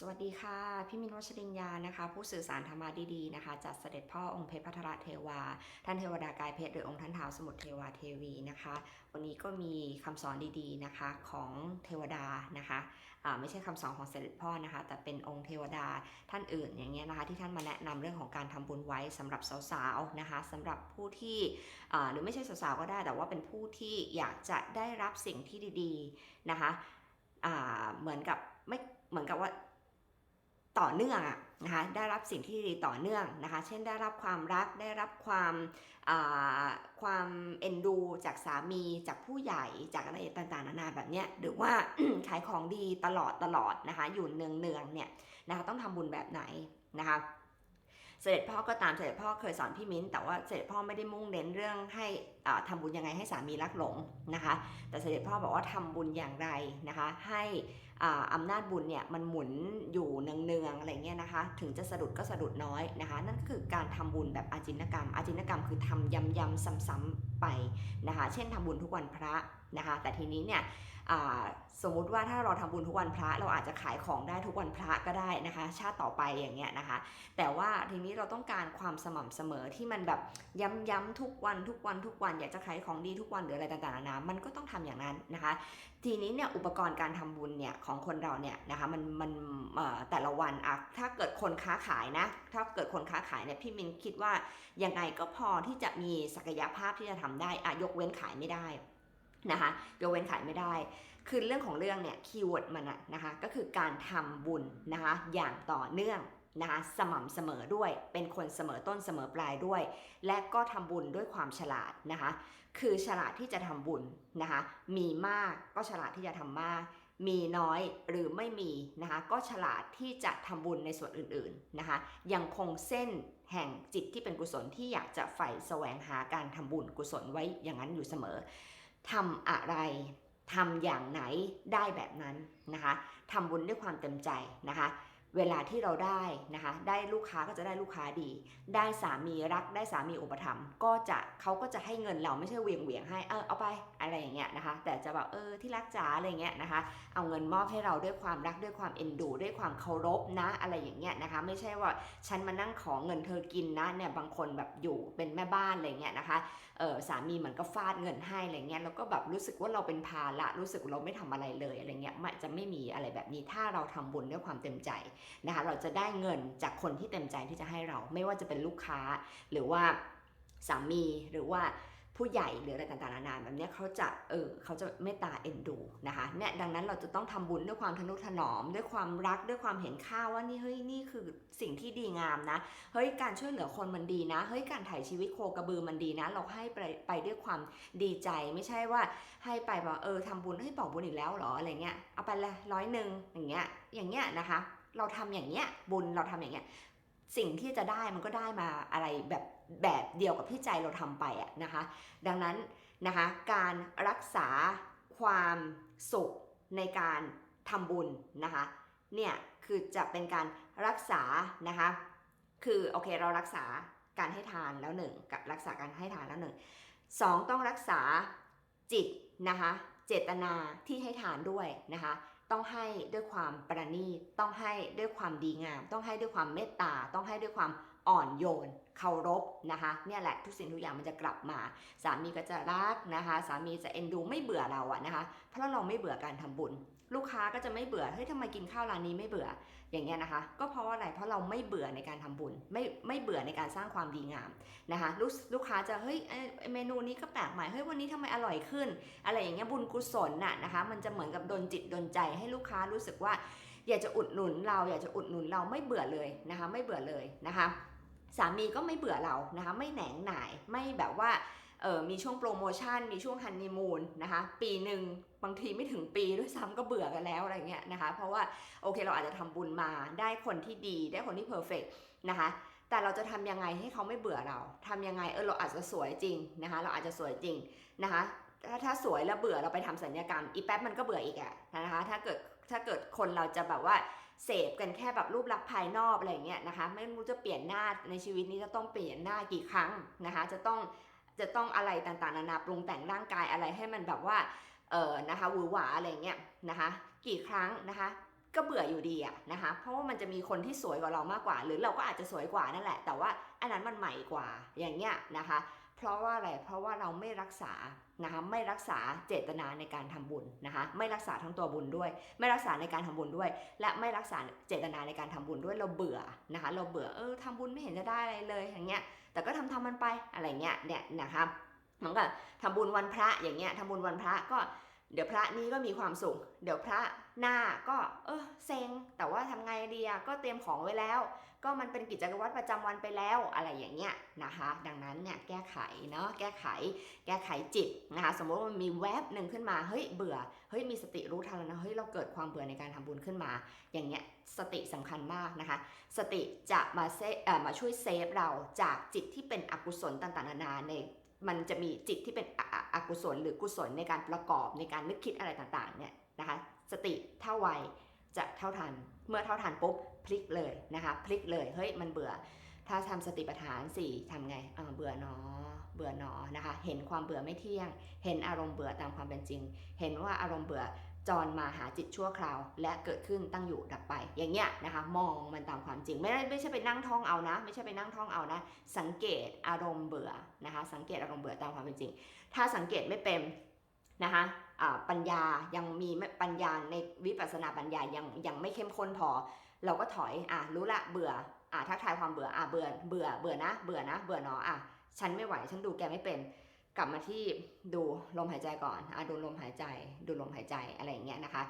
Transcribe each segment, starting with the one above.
สวัสดีค่ะ พี่มินวัชรินยานะคะ ผู้สื่อสารธรรมาดีๆนะคะจากเสด็จพ่อองค์เพชรพัทรเทวา ท่านเทวดากายเพชรหรือองค์ท่านเท้าสมุทรเทวาเทวีนะคะ วันนี้ก็มีคำสอนดีๆนะคะของเทวดานะคะไม่ใช่คำสอนของเสด็จพ่อนะคะ แต่เป็นองค์เทวดาท่านอื่นอย่างเงี้ยนะคะ ที่ท่านมาแนะนำเรื่องของการทำบุญไว้สำหรับสาวๆนะคะสำหรับผู้ที่หรือไม่ใช่สาวๆก็ได้ แต่ว่าเป็นผู้ที่อยากจะได้รับสิ่งที่ดีๆนะคะเหมือนกับไม่เหมือนกับว่า ต่อเนื่องอะนะคะได้รับสิ่งที่ดีต่อเนื่องนะคะ เช่นได้รับความรักได้รับความความเอ็นดูจากสามีจากผู้ใหญ่จากอะไรต่างๆนานาแบบเนี้ยหรือว่าขายของดีตลอดตลอดนะคะอยู่เนืองเนืองๆเนี่ยนะคะต้องทำบุญแบบไหนนะคะ เสด็จพ่อก็ตามเสด็จพ่อเคยสอนพี่มิ้น แต่ว่าเสด็จพ่อไม่ได้มุ่งเน้นเรื่องให้อ่าทำบุญยังไงให้สามีรักหลงนะคะ แต่เสด็จพ่อบอกว่าทำบุญอย่างไรนะคะ ให้อ่าอำนาจบุญเนี่ยมันหมุนอยู่เนืองๆอะไรเงี้ยนะคะ ถึงจะสะดุดก็สะดุดน้อยนะคะ นั่นก็คือการทำบุญแบบอาจินกรรม อาจินกรรมคือทำย้ำๆซ้ำๆไปนะคะ เช่นทำบุญทุกวันพระนะคะ แต่ทีนี้เนี่ยสมมุติว่าถ้าเราทำบุญทุกวันพระเราอาจจะขายของได้ทุกวันพระก็ได้นะคะ ชาติต่อไปอย่างเงี้ยนะคะ แต่ว่าทีนี้เราต้องการความสม่ำเสมอที่มันแบบย้ำๆทุกวันทุกวันทุกวันอยากจะขายของดีทุกวันหรืออะไรต่างๆนานามันก็ต้องทำอย่างนั้นนะคะ ทีนี้เนี่ยอุปกรณ์การทำบุญเนี่ยของคนเราเนี่ยนะคะมันมันแต่ละวันอะถ้าเกิดคนค้าขายนะถ้าเกิดคนค้าขายเนี่ยพี่มินคิดว่ายังไงก็พอที่จะมีศักยภาพที่จะทำได้อะยกเว้นขายไม่ได้ นะคะยกเว้นขายไม่ได้ คือเรื่องของเรื่องเนี่ยคีย์เวิร์ดมันอะนะคะก็คือการทำบุญนะคะอย่างต่อเนื่องนะคะสม่ำเสมอด้วย เป็นคนเสมอต้นเสมอปลายด้วย และก็ทำบุญด้วยความฉลาดนะคะคือฉลาดที่จะทำบุญนะคะมีมากก็ฉลาดที่จะทำมาก มีน้อยหรือไม่มีนะคะก็ฉลาดที่จะทำบุญในส่วนอื่นๆนะคะยังคงเส้นแห่งจิตที่เป็นกุศลที่อยากจะใฝ่แสวงหาการทำบุญกุศลไว้อย่างนั้นอยู่เสมอ ทำอะไรทำอย่างไหนได้แบบนั้นนะคะทำบุญด้วยความเต็มใจนะคะ เวลาที่เราได้นะคะ ได้ลูกค้าก็จะได้ลูกค้าดี ได้สามีรัก ได้สามีอุปถัมภ์ก็จะเขาก็จะให้เงินเราไม่ใช่เวียงเวียงให้เออเอาไปอะไรอย่างเงี้ยนะคะ แต่จะแบบเออที่รักจ๋าอะไรเงี้ยนะคะ เอาเงินมอบให้เราด้วยความรักด้วยความเอ็นดู ด้วยความเคารพนะอะไรอย่างเงี้ยนะคะ ไม่ใช่ว่าฉันมานั่งขอเงินเธอกินนะเนี่ยบางคนแบบอยู่เป็นแม่บ้านอะไรเงี้ยนะคะ สามีเหมือนก็ฟาดเงินให้อะไรเงี้ยแล้วก็แบบรู้สึกว่าเราเป็นภาระรู้สึกเราไม่ทำอะไรเลยอะไรเงี้ยมันจะไม่มีอะไรแบบนี้ถ้าเราทำบุญด้วยความเต็มใจนะคะเราจะได้เงินจากคนที่เต็มใจที่จะให้เรา ไม่ว่าจะเป็นลูกค้าหรือว่าสามีหรือว่า ผู้ใหญ่หรืออะไรต่างๆนานาแบบนี้เขาจะเออเขาจะเมตตาเอ็นดูนะคะเนี่ยดังนั้นเราจะต้องทำบุญด้วยความทนุถนอม ด้วยความรักด้วยความเห็นค่าว่านี่เฮ้ยนี่คือสิ่งที่ดีงามนะเฮ้ยการช่วยเหลือคนมันดีนะเฮ้ยการถ่ายชีวิตโคกระบือมันดีนะ เราให้ไปไปด้วยความดีใจไม่ใช่ว่าให้ไปแบบเออทำบุญเฮ้บอกบุญอีกแล้วหรออะไรเงี้ยเอาไปเลยร้อยหนึ่งอย่างเงี้ยอย่างเงี้ยนะคะ เราทำอย่างเงี้ยบุญเราทำอย่างเงี้ย สิ่งที่จะได้มันก็ได้มาอะไรแบบแบบเดียวกับที่ใจเราทำไปอะนะคะ ดังนั้นนะคะการรักษาความสุขในการทำบุญนะคะเนี่ยคือจะเป็นการรักษานะคะคือโอเคเรารักษาการให้ทานแล้วหนึ่งกับรักษาการให้ทานแล้วหนึ่งสองต้องรักษาจิตนะคะเจตนาที่ให้ทานด้วยนะคะ ต้องให้ด้วยความประณีตต้องให้ด้วยความดีงาม ต้องให้ด้วยความเมตตา ต้องให้ด้วยความอ่อนโยนเคารพนะคะ เนี่ยแหละทุกสิ่งทุกอย่างมันจะกลับมา สามีก็จะรักนะคะ สามีจะเอ็นดูไม่เบื่อเราอะนะคะ เพราะเราไม่เบื่อการทำบุญ ลูกค้าก็จะไม่เบื่อเฮ้ยทำไมกินข้าวร้านนี้ไม่เบื่ออย่างเงี้ยนะคะ ก็เพราะว่าอะไรเพราะเราไม่เบื่อในการทำบุญ ไม่ไม่เบื่อในการสร้างความดีงามนะคะลูกลูกค้าจะเฮ้ยเมนูนี้ก็แปลกใหม่เฮ้ยวันนี้ทำไมอร่อยขึ้น อะไรอย่างเงี้ยบุญกุศลน่ะนะคะ มันจะเหมือนกับดนจิตดนใจให้ลูกค้ารู้สึกว่า อยากจะอุดหนุนเราอยากจะอุดหนุนเราไม่เบื่อเลยนะคะ ไม่เบื่อเลยนะคะสามีก็ไม่เบื่อเรานะคะ ไม่แหนงหน่ายไม่แบบว่า เออมีช่วงโปรโมชั่น มีช่วงฮันนีมูนนะคะ ปีหนึ่งบางทีไม่ถึงปีด้วยซ้ำก็เบื่อกันแล้วอะไรเงี้ยนะคะ เพราะว่าโอเคเราอาจจะทำบุญมาได้คนที่ดีได้คนที่เพอร์เฟกนะคะ แต่เราจะทำยังไงให้เขาไม่เบื่อเราทำยังไงเออเราอาจจะสวยจริงนะคะ เราอาจจะสวยจริงนะคะถ้าถ้าสวยแล้วเบื่อเราไปทำสัญญกรรมอีแป๊บมันก็เบื่ออีกอะนะคะ ถ้าเกิดถ้าเกิดคนเราจะแบบว่าเสพกันแค่แบบรูปลักษณ์ภายนอกอะไรเงี้ยนะคะ ไม่รู้จะเปลี่ยนหน้าในชีวิตนี้จะต้องเปลี่ยนหน้ากี่ครั้งนะคะ จะต้อง จะต้องอะไรต่างๆนานาปรุงแต่งร่างกายอะไรให้มันแบบว่าเออนะคะหวือหวาอะไรเงี้ยนะคะกี่ครั้งนะคะก็ก็เบื่ออยู่ดีอะนะคะเพราะว่ามันจะมีคนที่สวยกว่าเรามากกว่า หรือเราก็อาจจะสวยกว่านั่นแหละ แต่ว่าอันนั้นมันใหม่กว่าอย่างเงี้ยนะคะ เพราะว่าอะไร เพราะว่าเราไม่รักษานะคะไม่รักษาเจตนาในการทำบุญนะคะไม่รักษาทั้งตัวบุญด้วย ไม่รักษาในการทำบุญด้วย และไม่รักษาเจตนาในการทำบุญด้วยเราเบื่อนะคะเราเบื่อเออทำบุญไม่เห็นจะได้อะไรเลยอย่างเงี้ยแต่ก็ทำทำมันไปอะไรเงี้ยเนี่ยนะคะเหมือนกับทำบุญวันพระอย่างเงี้ยทำบุญวันพระก็ เดี๋ยวพระนี้ก็มีความสุข เดี๋ยวพระหน้าก็เออเซ็ง แต่ว่าทำไงดีอะก็เตรียมของไว้แล้ว ก็มันเป็นกิจวัตรประจำวันไปแล้วอะไรอย่างเงี้ยนะคะ ดังนั้นเนี่ยแก้ไขเนาะแก้ไข แก้ไขจิตนะคะสมมติว่ามันมีแวบหนึ่งขึ้นมาเฮ้ยเบื่อเฮ้ยมีสติรู้ทันแล้วนะเฮ้ยเราเกิดความเบื่อในการทำบุญขึ้นมา อย่างเงี้ยสติสำคัญมากนะคะ สติจะมาเซเอ่อมาช่วยเซฟเราจากจิตที่เป็นอกุศลต่างๆนานาใน มันจะมีจิตที่เป็นออกุศลหรือกุศลในการประกอบในการนึกคิดอะไรต่างๆเนี่ยนะคะสติเท่าไวจะเท่าทัน เมื่อเท่าทันปุ๊บพลิกเลยนะคะพลิกเลยเฮ้ยมันเบื่อ ถ้าทำสติปัฏฐานสี่ทำไงอ่าเบื่อหนอ เบื่อหนอนะคะ เห็นความเบื่อไม่เที่ยง เห็นอารมณ์เบื่อตามความเป็นจริง เห็นว่าอารมณ์เบื่อ จรมาหาจิตชั่วคราว และเกิดขึ้นตั้งอยู่ดับไป อย่างเงี้ยนะคะ มองมันตามความจริง ไม่ได้ไม่ใช่ไปนั่งท่องเอานะ ไม่ใช่ไปนั่งท่องเอานะ สังเกตอารมณ์เบื่อนะคะ สังเกตอารมณ์เบื่อตามความเป็นจริง ถ้าสังเกตไม่เป็นนะคะปัญญายังมีปัญญาในวิปัสสนาปัญญายังยังไม่เข้มข้นพอ เราก็ถอยอะรู้ละเบื่ออะทักทายความเบื่ออะเบื่อเบื่อเบื่อนะ เบื่อนะ เบื่อเนาะอะฉันไม่ไหวฉันดูแกไม่เป็น กลับมาที่ดูลมหายใจก่อนอะดูลมหายใจ ดูลมหายใจอะไรอย่างเงี้ยนะคะ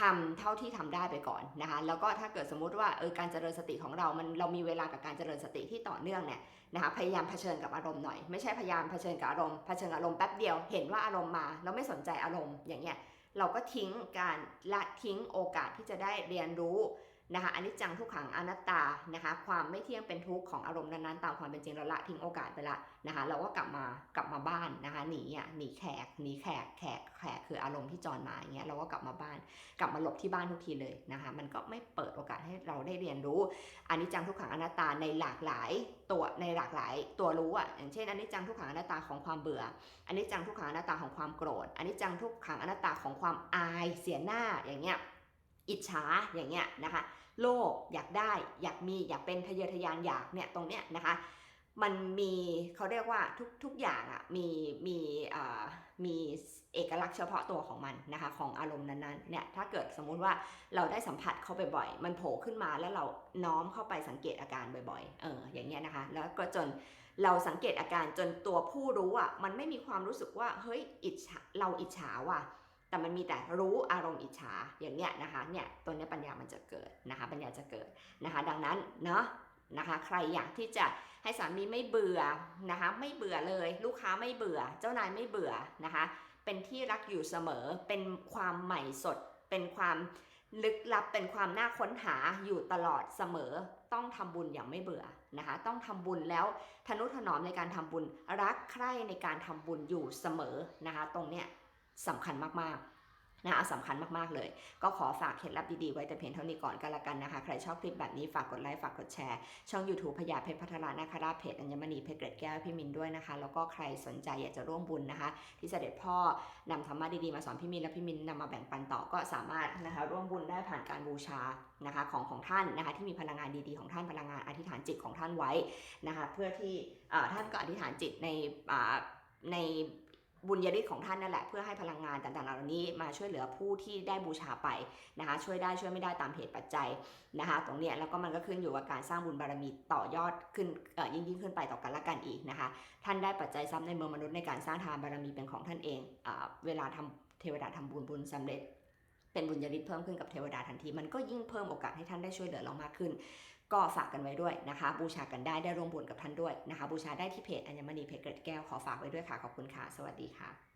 ทำเท่าที่ทำได้ไปก่อนนะคะ แล้วก็ถ้าเกิดสมมุติว่าเออการเจริญสติของเรา มันเรามีเวลากับการเจริญสติที่ต่อเนื่องเนี่ยนะคะพยายามเผชิญกับอารมณ์หน่อย ไม่ใช่พยายามเผชิญกับอารมณ์เผชิญกับอารมณ์แป๊บเดียวเห็นว่าอารมณ์มาเราไม่สนใจอารมณ์อย่างเงี้ยเราก็ทิ้งการละทิ้งโอกาสที่จะได้เรียนรู้ นะคะอนนี้จังทุกขังอนัตตานะคะความไม่เที่ยงเป็นทุกข์ของอารมณ์นั้นๆตามความเป็นจริงเราละทิ้งโอกาสไปละนะคะเราก็กลับมากลับมาบ้านนะคะหนีอะหนีแขกหนีแขกแขกแขกคืออารมณ์ที่จรมาอย่างเงี้ยเราก็กลับมาบ้าน กลับมาหลบที่บ้านทุกทีเลยนะคะมันก็ไม่เปิดโอกาสให้เราได้เรียนรู้อนนี้จังทุกขังอนัตตาในหลากหลายตัวในหลากหลายตัวรู้อะอย่างเช่นอนนี้จังทุกขังอนัตตาของความเบื่ออนนี้จังทุกขังอนัตตาของความโกรธอนนี้จังทุกขังอนัตตาของความอายเสียหน้าอย่างเงี้ยอิจฉาอย่างเงี้ยนะคะ โลภอยากได้ อยากมีอยากเป็นทะเยอทะยานอยากเนี่ยตรงเนี้ยนะคะมันมีเขาเรียกว่าทุกทุกอย่างอะ่ะมีมีอ่ามีเอกลักษณ์เฉพาะตัวของมันนะคะของอารมณ์นั้นๆเนี่ยถ้าเกิดสมมุติว่าเราได้สัมผัสเข้าไปบ่อยๆมันโผล่ขึ้นมาแล้วเราน้อมเข้าไปสังเกตอาการบ่อยๆเอออย่างเงี้ยนะคะแล้วก็จนเราสังเกตอาการจนตัวผู้รู้อะมันไม่มีความรู้สึกว่าเฮ้ยอิจฉาเราอิจฉาว่ะ แต่มันมีแต่รู้อารมณ์อิจฉาอย่างเนี้ยนะคะเนี่ยตัวเนี้ยปัญญามันจะเกิดนะคะปัญญาจะเกิดนะคะดังนั้นเนาะนะคะใครอยากที่จะให้สามีไม่เบื่อนะคะไม่เบื่อเลย ลูกค้าไม่เบื่อ เจ้านายไม่เบื่อนะคะเป็นที่รักอยู่เสมอเป็นความใหม่สด เป็นความลึกลับเป็นความน่าค้นหาอยู่ตลอดเสมอ ต้องทำบุญอย่างไม่เบื่อนะคะต้องทำบุญแล้วทนุถนอมในการทำบุญรักใคร่ในการทำบุญอยู่เสมอนะคะตรงเนี้ย สำคัญมากๆนะคะสำคัญมาก ๆ เลย ก็ขอฝากเคล็ดลับดี ๆ ไว้แต่เพียงเท่านี้ก่อนก็แล้วกันนะคะ ใครชอบคลิปแบบนี้ฝากกดไลค์ ฝากกดแชร์ ช่อง YouTube พญาเพชรพัทรานาคราชเพจอัญมณีเพชรเกร็ดแก้วพี่มินด้วยนะคะ แล้วก็ใครสนใจอยากจะร่วมบุญนะคะ ที่เสด็จพ่อนำธรรมะดี ๆ มาสอนพี่มินและพี่มินนำมาแบ่งปันต่อก็สามารถนะคะร่วมบุญได้ผ่านการบูชานะคะของของท่านนะคะที่มีพลังงานดี ๆ ของท่านพลังงานอธิษฐานจิตของท่านไว้นะคะเพื่อที่ท่านก็อธิษฐานจิตในใน บุญญาฤทธิ์ของท่านนั่นแหละเพื่อให้พลังงานต่างๆเหล่านี้มาช่วยเหลือผู้ที่ได้บูชาไปนะคะช่วยได้ช่วยไม่ได้ตามเหตุปัจจัยนะคะตรงเนี้ยแล้วก็มันก็ขึ้นอยู่กับการสร้างบุญบารมีต่อยอดขึ้นเอ่อยิ่งยิ่งขึ้นไปต่อกันละกันอีกนะคะท่านได้ปัจจัยทรัพย์ในเมืองมนุษย์ในการสร้างทานบารมีเป็นของท่านเองเออเวลาทำเทวดาทำบุญบุญสำเร็จเป็นบุญญาฤทธิ์เพิ่มขึ้นกับเทวดาทันที มันก็ยิ่งเพิ่มโอกาสให้ท่านได้ช่วยเหลือเรามากขึ้น ก็ฝากกันไว้ด้วยนะคะ บูชากันได้ได้ร่วมบุญกับท่านด้วยนะคะ บูชาได้ที่เพจอัญมณีเพจเกร็ดแก้วขอฝากไว้ด้วยค่ะขอบคุณค่ะ สวัสดีค่ะ